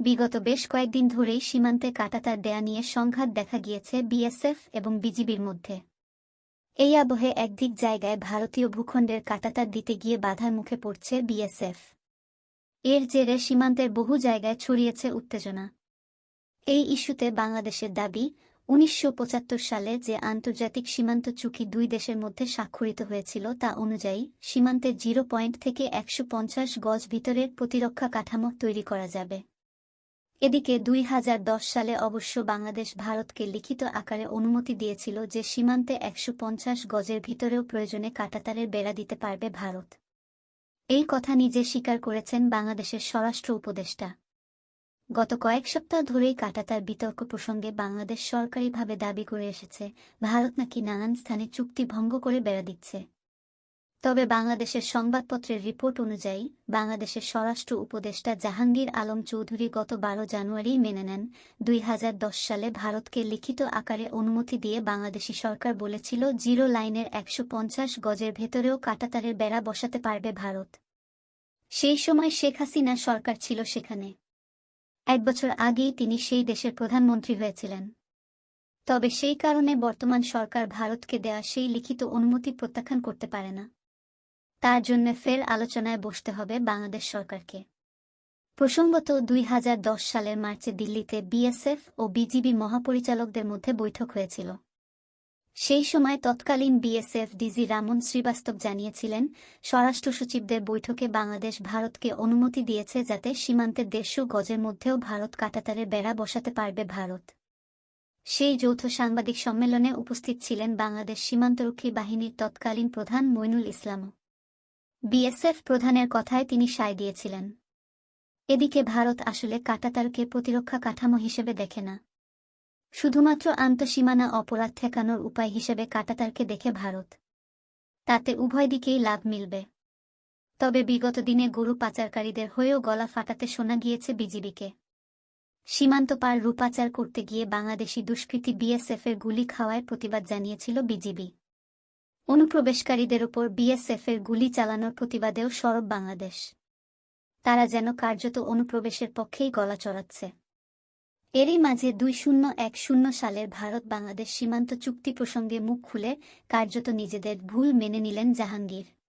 বিগত বেশ কয়েকদিন ধরেই সীমান্তে কাটাতার দেয়া নিয়ে সংঘাত দেখা গিয়েছে বিএসএফ এবং বিজিবির মধ্যে। এই আবহে একদিক জায়গায় ভারতীয় ভূখণ্ডের কাটাতার দিতে গিয়ে বাধার মুখে পড়ছে বিএসএফ। এর জেরে সীমান্তের বহু জায়গায় ছড়িয়েছে উত্তেজনা। এই ইস্যুতে বাংলাদেশের দাবি, উনিশশো পঁচাত্তর সালে যে আন্তর্জাতিক সীমান্ত চুক্তি দুই দেশের মধ্যে স্বাক্ষরিত হয়েছিল তা অনুযায়ী সীমান্তের জিরো পয়েন্ট থেকে একশো পঞ্চাশ গজ ভিতরের প্রতিরক্ষা কাঠামো তৈরি করা যাবে। এদিকে দুই হাজার দশ সালে অবশ্য বাংলাদেশ ভারতকে লিখিত আকারে অনুমতি দিয়েছিল যে সীমান্তে একশো পঞ্চাশ গজের ভিতরেও প্রয়োজনে কাটাতারের বেড়া দিতে পারবে ভারত। এই কথা নিজে স্বীকার করেছেন বাংলাদেশের স্বরাষ্ট্র উপদেষ্টা। গত কয়েক সপ্তাহ ধরেই কাটাতার বিতর্ক প্রসঙ্গে বাংলাদেশ সরকারিভাবে দাবি করে এসেছে, ভারত নাকি নানান স্থানে চুক্তি ভঙ্গ করে বেড়া দিচ্ছে। তবে বাংলাদেশের সংবাদপত্রের রিপোর্ট অনুযায়ী, বাংলাদেশের স্বরাষ্ট্র উপদেষ্টা জাহাঙ্গীর আলম চৌধুরী গত বারো জানুয়ারি মেনে নেন। দুই হাজার দশ সালে ভারতকে লিখিত আকারে অনুমতি দিয়ে বাংলাদেশি সরকার বলেছিল, জিরো লাইনের একশো পঞ্চাশ গজের ভেতরেও কাটাতারের বেড়া বসাতে পারবে ভারত। সেই সময় শেখ হাসিনা সরকার ছিল সেখানে। এক বছর আগেই তিনি সেই দেশের প্রধানমন্ত্রী হয়েছিলেন। তবে সেই কারণে বর্তমান সরকার ভারতকে দেয়া সেই লিখিত অনুমতি প্রত্যাখ্যান করতে পারে না। তার জন্য ফের আলোচনায় বসতে হবে বাংলাদেশ সরকারকে। প্রসঙ্গত দুই হাজার দশ সালের মার্চে দিল্লিতে বিএসএফ ও বিজিবি মহাপরিচালকদের মধ্যে বৈঠক হয়েছিল। সেই সময় তৎকালীন বিএসএফ ডিজি রামন শ্রীবাস্তব জানিয়েছিলেন, স্বরাষ্ট্র সচিবদের বৈঠকে বাংলাদেশ ভারতকে অনুমতি দিয়েছে যাতে সীমান্তের দেড়শো গজের মধ্যেও ভারত কাটাতারে বেড়া বসাতে পারবে ভারত। সেই যৌথ সাংবাদিক সম্মেলনে উপস্থিত ছিলেন বাংলাদেশ সীমান্তরক্ষী বাহিনীর তৎকালীন প্রধান মইনুল ইসলামও। বিএসএফ প্রধানের কথায় তিনি সায় দিয়েছিলেন। এদিকে ভারত আসলে কাটাতারকে প্রতিরক্ষা কাঠামো হিসেবে দেখে না। শুধুমাত্র আন্তঃসীমানা অপরাধ ঠেকানোর উপায় হিসেবে কাটাতারকে দেখে ভারত। তাতে উভয় দিকেই লাভ মিলবে। তবে বিগত দিনে গরু পাচারকারীদের হয়েও গলা ফাটাতে শোনা গিয়েছে বিজিবিকে। সীমান্ত পার রূপাচার করতে গিয়ে বাংলাদেশি দুষ্কৃতী বিএসএফের গুলি খাওয়ায় প্রতিবাদ জানিয়েছিল বিজিবি। অনুপ্রবেশকারীদের ওপর বিএসএফের গুলি চালানোর প্রতিবাদেও সরব বাংলাদেশ। তারা যেন কার্যত অনুপ্রবেশের পক্ষেই গলা চড়াচ্ছে। এরই মাঝে দুই শূন্য এক শূন্য সালের ভারত বাংলাদেশ সীমান্ত চুক্তি প্রসঙ্গে মুখ খুলে কার্যত নিজেদের ভুল মেনে নিলেন জাহাঙ্গীর।